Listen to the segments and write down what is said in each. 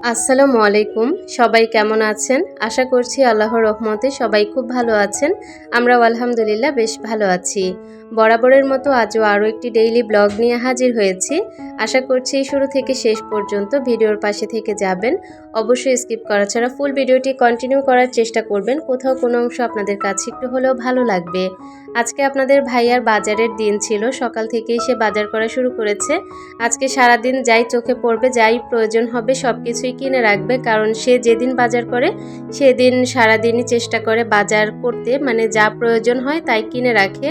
আসসালামু আলাইকুম। সবাই কেমন আছেন? আশা করছি আল্লাহর রহমতে সবাই খুব ভালো আছেন। আমরাও আলহামদুলিল্লাহ বেশ ভালো আছি। বরাবরের মতো আজও আরও একটি ডেইলি ব্লগ নিয়ে হাজির হয়েছি। আশা করছি শুরু থেকে শেষ পর্যন্ত ভিডিওর পাশে থেকে যাবেন। অবশ্যই স্কিপ করা ছাড়া ফুল ভিডিওটি কন্টিনিউ করার চেষ্টা করবেন। কোথাও কোনো অংশ আপনাদের কাছে একটু হলেও ভালো লাগবে। আজকে আপনাদের ভাইয়ার বাজারের দিন ছিল। সকাল থেকেই সে বাজার করা শুরু করেছে। আজকে সারাদিন যাই চোখে পড়বে, যাই প্রয়োজন হবে সব কিছুই কিনে রাখবে। কারণ সে যেদিন বাজার করে, সেদিন সারাদিনই চেষ্টা করে বাজার করতে। মানে যা প্রয়োজন হয় তাই কিনে রাখে।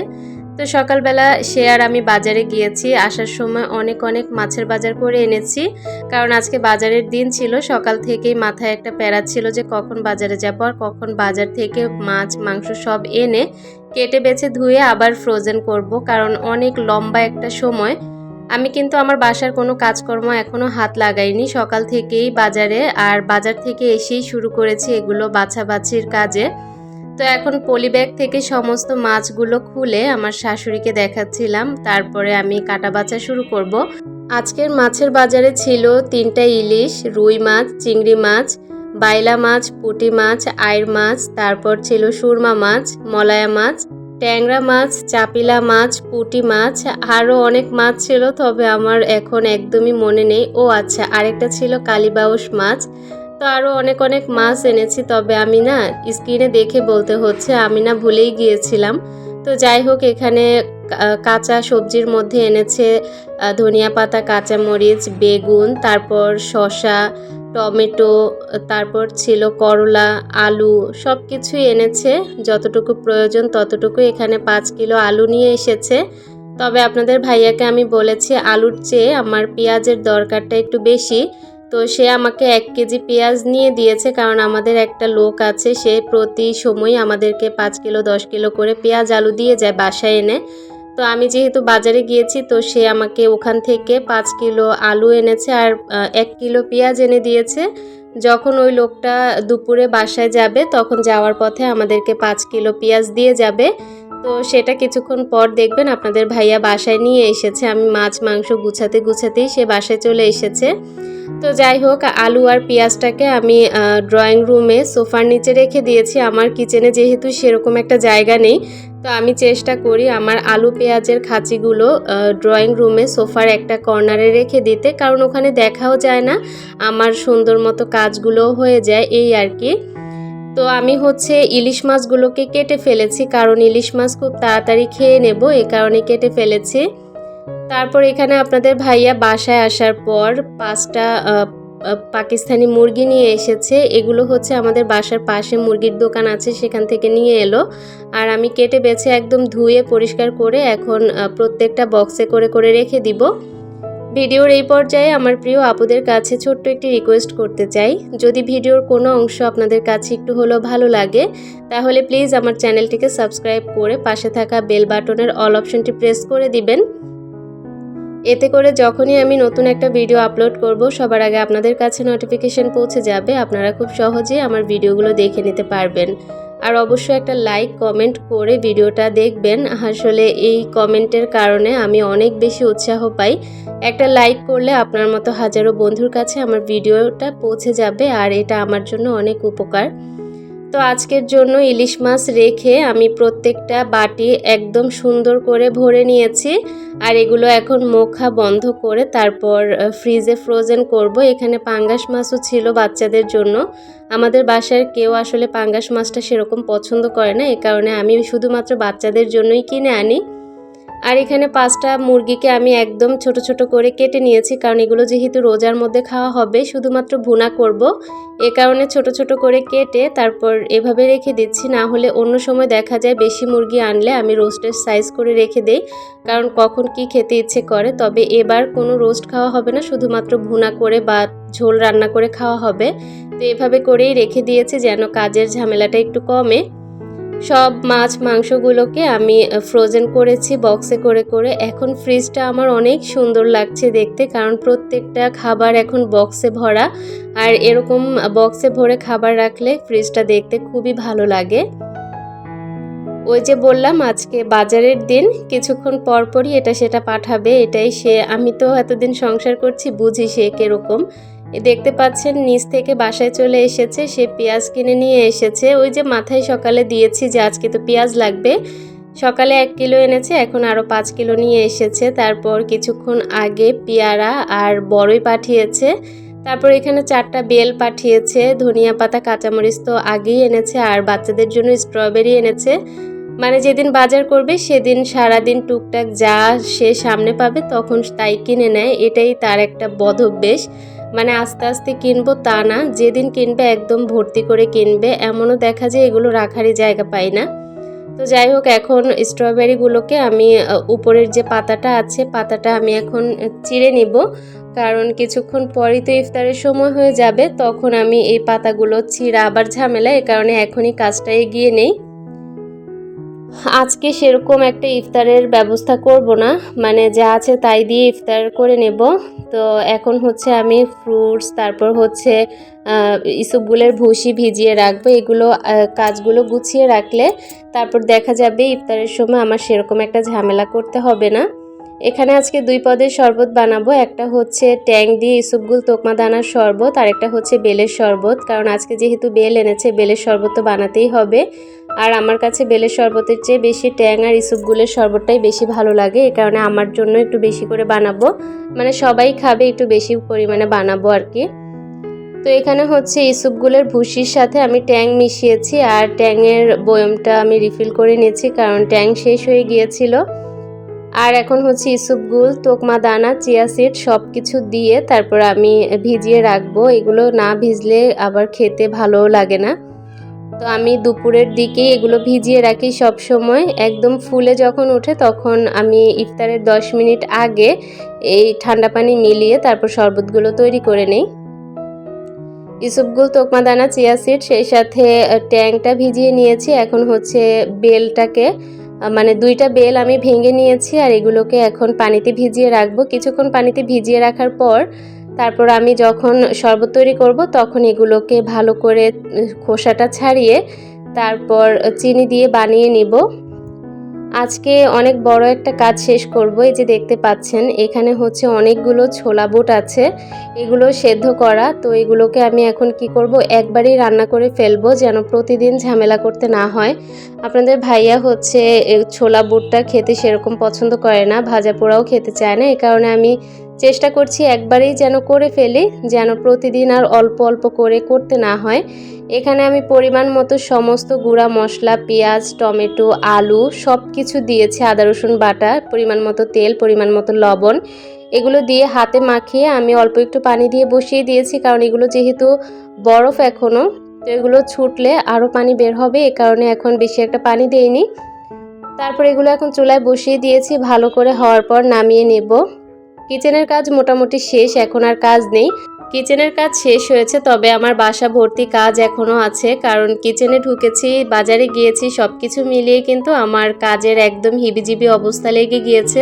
তো সকালবেলা সে আর আমি বাজারে গিয়েছি। আসার সময় অনেক অনেক মাছের বাজার করে এনেছি। কারণ আজকে বাজারের দিন ছিল, সকাল থেকেই মাথায় একটা প্যারা ছিল যে কখন বাজারে যাব আর কখন বাজার থেকে মাছ, মাংস সব এনে কেটে বেছে ধুয়ে আবার ফ্রোজেন করব। কারণ অনেক লম্বা একটা সময়। আমি কিন্তু আমার বাসার কোনো কাজকর্ম এখনও হাত লাগাইনি। সকাল থেকেই বাজারে আর বাজার থেকে এসেই শুরু করেছি এগুলো বাছাবাছির কাজে। তো এখন পলিব্যাগ থেকে সমস্ত মাছগুলো খুলে আমার শাশুড়িকে দেখাচ্ছিলাম। তারপরে আমি কাটা বাছা শুরু করব। আজকের মাছের বাজারে ছিল তিনটা ইলিশ, রুই মাছ, চিংড়ি মাছ, বাইলা মাছ, পুঁটি মাছ আইর মাছ, তারপর ছিল সুরমা মাছ, মলায়া মাছ, ট্যাংরা মাছ, চাপিলা মাছ, পুঁটি মাছ, আরও অনেক মাছ ছিল, তবে আমার এখন একদমই মনে নেই। ও আচ্ছা আরেকটা ছিল কালীবাউস মাছ। তো আরও অনেক অনেক মাছ এনেছি, তবে আমি না স্ক্রিনে দেখে বলতে হচ্ছে, আমি না ভুলেই গিয়েছিলাম। তো যাই হোক, এখানে কাঁচা সবজির মধ্যে এনেছে ধনিয়া পাতা কাঁচা মরিচ বেগুন, তারপর শসা, টমেটো, তারপর ছিল করলা, আলু সব কিছুই এনেছে। যতটুকু প্রয়োজন ততটুকু এখানে পাঁচ কিলো আলু নিয়ে এসেছে। তবে আপনাদের ভাইয়াকে আমি বলেছি, আলুর চেয়ে আমার পেঁয়াজের দরকারটা একটু বেশি। তো সে আমাকে এক কেজি পেঁয়াজ নিয়ে দিয়েছে, কারণ আমাদের একটা লোক আছে, সে প্রতি সময় আমাদেরকে পাঁচ কিলো, দশ কিলো করে পেঁয়াজ আলু দিয়ে যায় বাসায় এনে। তো আমি যেহেতু বাজারে গিয়েছি, তো সে আমাকে ওখান থেকে পাঁচ কিলো আলু এনেছে আর এক কিলো পেঁয়াজ এনে দিয়েছে। যখন ওই লোকটা দুপুরে বাসায় যাবে, তখন যাওয়ার পথে আমাদেরকে পাঁচ কিলো পেঁয়াজ দিয়ে যাবে। তো সেটা কিছুক্ষণ পর দেখবেন আপনাদের ভাইয়া বাসায় নিয়ে এসেছে। আমি মাছ, মাংস গুছাতে, গুছাতেই সে বাসায় চলে এসেছে। তো যাই হোক, আলু আর পেঁয়াজটাকে আমি ড্রয়িং রুমে সোফার নিচে রেখে দিয়েছি। আমার কিচেনে যেহেতু সেরকম একটা জায়গা নেই, তো আমি চেষ্টা করি আমার আলু, পেঁয়াজের খাঁচিগুলো ড্রয়িং রুমে সোফার একটা কর্নারে রেখে দিতে। কারণ ওখানে দেখাও যায় না, আমার সুন্দর মতো কাজগুলোও হয়ে যায়, এই আর কি। তো আমি হচ্ছে ইলিশ মাছগুলোকে কেটে ফেলেছি, কারণ ইলিশ মাছ খুব তাড়াতাড়ি খেয়ে নেব, এ কারণে কেটে ফেলেছি। তারপর এখানে আপনাদের ভাইয়া বাসায় আসার পর পাঁচটা পাকিস্তানি মুরগি নিয়ে এসেছে। এগুলো হচ্ছে আমাদের বাসার পাশে মুরগির দোকান আছে, সেখান থেকে নিয়ে এলো। আর আমি কেটে বেছে একদম ধুয়ে পরিষ্কার করে এখন প্রত্যেকটা বক্সে করে করে রেখে দিব। ভিডিওর এই পর্যায়ে আমার প্রিয় আপুদের কাছে ছোট্ট একটি রিকোয়েস্ট করতে চাই। যদি ভিডিওর কোনো অংশ আপনাদের কাছে একটু হলেও ভালো লাগে, তাহলে প্লিজ আমার চ্যানেলটিকে সাবস্ক্রাইব করে পাশে থাকা বেল বাটনের অল অপশনটি প্রেস করে দিবেন। এতে করে যখনই আমি নতুন একটা ভিডিও আপলোড করব, সবার আগে আপনাদের কাছে নোটিফিকেশন পৌঁছে যাবে। আপনারা খুব সহজেই আমার ভিডিওগুলো দেখে নিতে পারবেন। আর অবশ্যই একটা লাইক কমেন্ট করে ভিডিওটা দেখবেন। আসলে এই কমেন্টের কারণে আমি অনেক বেশি উৎসাহ পাই। একটা লাইক করলে আপনার মতো হাজারো বন্ধুর কাছে আমার ভিডিওটা পৌঁছে যাবে আর এটা আমার জন্য অনেক উপকার। তো আজকের জন্য ইলিশ মাছ রেখে আমি প্রত্যেকটা বাটি একদম সুন্দর করে ভরে নিয়েছি। আর এগুলো এখন মোখা বন্ধ করে তারপর ফ্রিজে ফ্রোজেন করব। এখানে পাঙ্গাস মাছও ছিল বাচ্চাদের জন্য। আমাদের বাসার কেউ আসলে পাঙ্গাস মাছটা সেরকম পছন্দ করে না। এ কারণে আমি শুধুমাত্র বাচ্চাদের জন্যই কিনে আনি। আর এখানে পাঁচটা মুরগিকে আমি একদম ছোট ছোট করে কেটে নিয়েছি, কারণ এগুলো যেহেতু রোজার মধ্যে খাওয়া হবে, শুধুমাত্র ভুনা করব। এ কারণে ছোট ছোট করে কেটে তারপর এভাবে রেখে দিচ্ছি, না হলে অন্য সময় দেখা যায় বেশি মুরগি আনলে আমি রোস্টের সাইজ করে রেখে দেই, কারণ কখন কি খেতে ইচ্ছে করে। তবে এবার কোনো রোস্ট খাওয়া হবে না, শুধুমাত্র ভুনা করে বা ঝোল রান্না করে খাওয়া হবে। তো এভাবে করেই রেখে দিয়েছি, যেন কাজের ঝামেলাটা একটু কমে। সব মাছ, মাংসগুলোকে আমি ফ্রোজেন করেছি বক্সে করে করে। এখন ফ্রিজটা আমার অনেক সুন্দর লাগছে দেখতে, কারণ প্রত্যেকটা খাবার এখন বক্সে ভরা। আর এরকম বক্সে ভরে খাবার রাখলে ফ্রিজটা দেখতে খুবই ভালো লাগে। ওই যে বললাম, আজকে বাজারের দিন, কিছুক্ষণ পরপরই এটা সেটা পাঠাবে, এটাই সে। আমি তো এতদিন সংসার করছি, বুঝি সে কীরকম। দেখতে পাচ্ছেন নিচ থেকে বাসায় চলে এসেছে, সে পেঁয়াজ কিনে নিয়ে এসেছে। ওই যে মাথায় সকালে দিয়েছি যে আজকে তো পেঁয়াজ লাগবে। সকালে এক কিলো এনেছে, এখন আরও পাঁচ কিলো নিয়ে এসেছে। তারপর কিছুক্ষণ আগে পেয়ারা আর বড়ই পাঠিয়েছে। তারপর এখানে চারটা বেল পাঠিয়েছে, ধনিয়া পাতা, কাঁচামরিচ তো আগেই এনেছে, আর বাচ্চাদের জন্য স্ট্রবেরি এনেছে। মানে যেদিন বাজার করবে, সেদিন সারাদিন টুকটাক যা সে সামনে পাবে, তখন তাই কিনে নেয়। এটাই তার একটা বদ অভ্যেস। মানে আস্তে আস্তে কিনবো তা না, যেদিন কিনবে একদম ভর্তি করে কিনবে, এমনও দেখা যায় এগুলো রাখারই জায়গা পাই না। তো যাই হোক, এখন স্ট্রবেরিগুলোকে আমি উপরের যে পাতাটা আছে, পাতাটা আমি এখন চিড়ে নিব। কারণ কিছুক্ষণ পরই তো ইফতারের সময় হয়ে যাবে, তখন আমি এই পাতাগুলো চিড়া আবার ঝামেলা এ কারণে এখনই কাজটা এগিয়ে নেই। আজকে সেরকম একটা ইফতারের ব্যবস্থা করব না। মানে যা আছে তাই দিয়ে ইফতার করে নেব। তো এখন হচ্ছে আমি ফ্রুটস তারপর হচ্ছে ইসবগুলের ভুসি ভিজিয়ে রাখব। এগুলো কাজগুলো গুছিয়ে রাখলে তারপর দেখা যাবে ইফতারের সময় আমার সেরকম একটা ঝামেলা করতে হবে না। এখানে আজকে দুই পদের শরবত বানাবো। একটা হচ্ছে ট্যাং দিয়ে ইসবগুল তোকমা দানার শরবত, আর একটা হচ্ছে বেলের শরবত। কারণ আজকে যেহেতু বেল এনেছে, বেলের শরবত তো বানাতেই হবে। আর আমার কাছে বেলের শরবতের চেয়ে বেশি ট্যাং আর ইসুপগুলের শরবতটাই বেশি ভালো লাগে। এই কারণে আমার জন্য একটু বেশি করে বানাবো। মানে সবাই খাবে, একটু বেশি পরিমাণে বানাবো আর কি। তো এখানে হচ্ছে ইসুপগুলের ভুসির সাথে আমি ট্যাং মিশিয়েছি, আর ট্যাংয়ের বয়মটা আমি রিফিল করে নিয়েছি, কারণ ট্যাং শেষ হয়ে গিয়েছিল। আর এখন হচ্ছে ইসুপগুল তোকমা দানা, চিয়া সিড সব কিছু দিয়ে তারপর আমি ভিজিয়ে রাখব। এগুলো না ভিজলে আবার খেতে ভালোও লাগে না। তো আমি দুপুরের দিকে এগুলো ভিজিয়ে রাখি সব সময়। একদম ফুলে যখন ওঠে তখন আমি ইফতারের দশ মিনিট আগে এই ঠান্ডা পানি মিলিয়ে তারপর শরবতগুলো তৈরি করে নেই। ইসুপগুল তোকমা দানা, চিয়া সিড সেই সাথে ট্যাংটা ভিজিয়ে নিয়েছি। এখন হচ্ছে বেলটাকে মানে দুইটা বেল আমি ভেঙে নিয়েছি আর এগুলোকে এখন পানিতে ভিজিয়ে রাখব। কিছুক্ষণ পানিতে ভিজিয়ে রাখার পর তারপর আমি যখন শরবত তৈরি করব, তখন এগুলোকে ভালো করে খোসাটা ছাড়িয়ে তারপর চিনি দিয়ে বানিয়ে নিব। আজকে অনেক বড় একটা কাজ শেষ করব। এই যে দেখতে পাচ্ছেন, এখানে হচ্ছে অনেকগুলো ছোলা বুট আছে। এগুলো সেদ্ধ করা। তো এগুলোকে আমি এখন কি করব? একবারই রান্না করে ফেলব যেন প্রতিদিন ঝামেলা করতে না হয়। আপনাদের ভাইয়া হচ্ছে ছোলা বুটটা খেতে সেরকম পছন্দ করে না, ভাজা পোড়াও খেতে চায় না। এই কারণে আমি চেষ্টা করছি একবারেই যেন করে ফেলি, যেন প্রতিদিন আর অল্প অল্প করে করতে না হয়। এখানে আমি পরিমাণ মতো সমস্ত গুঁড়া মশলা, পেঁয়াজ, টমেটো, আলু সব কিছু দিয়েছি, আদা, রসুন, বাটা, পরিমাণ মতো তেল, পরিমাণ মতো লবণ। এগুলো দিয়ে হাতে মাখিয়ে আমি অল্প একটু পানি দিয়ে বসিয়ে দিয়েছি, কারণ এগুলো যেহেতু বরফ এখনও তো এগুলো ছুটলে আরও পানি বের হবে, এ কারণে এখন বেশি একটা পানি দেইনি। তারপর এগুলো এখন চুলায় বসিয়ে দিয়েছি, ভালো করে হওয়ার পর নামিয়ে নেব। কিচেনের কাজ মোটামুটি শেষ, এখন আর কাজ নেই। কিচেনের কাজ শেষ হয়েছে, তবে আমার বাসা ভর্তি কাজ এখনও আছে, কারণ কিচেনে ঢুকেছি, বাজারে গিয়েছি সব কিছু মিলিয়ে কিন্তু আমার কাজের একদম হিবিজিবি অবস্থা লেগে গিয়েছে।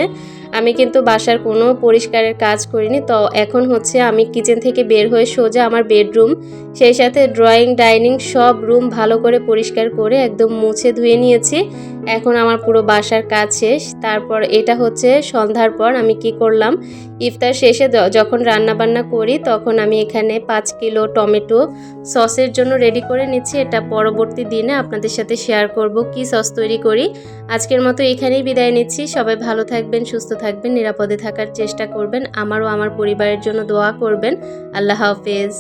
আমি কিন্তু বাসার কোনো পরিষ্কারের কাজ করিনি, তো এখন হচ্ছে আমি কিচেন থেকে বের হয়ে সোজা আমার বেডরুম, সেই সাথে ড্রয়িং, ডাইনিং সব রুম ভালো করে পরিষ্কার করে একদম মুছে ধুয়ে নিয়েছি। এখন আমার পুরো বাসার কাজ শেষ। তারপর এটা হচ্ছে সন্ধ্যার পর আমি কি করলাম? ইফতার শেষে যখন রান্না বান্না করি তখন আমি এখানে পাঁচ কিলো টমেটো সসের জন্য রেডি করে নিচ্ছি। এটা পরবর্তী দিনে আপনাদের সাথে শেয়ার করব কি সস তৈরি করি। আজকের মতো এখানেই বিদায় নিচ্ছি। সবাই ভালো থাকবেন, সুস্থ থাকবেন, নিরাপদে থাকার চেষ্টা করবেন। আমারও আমার পরিবারের জন্য দোয়া করবেন। আল্লাহ হাফেজ।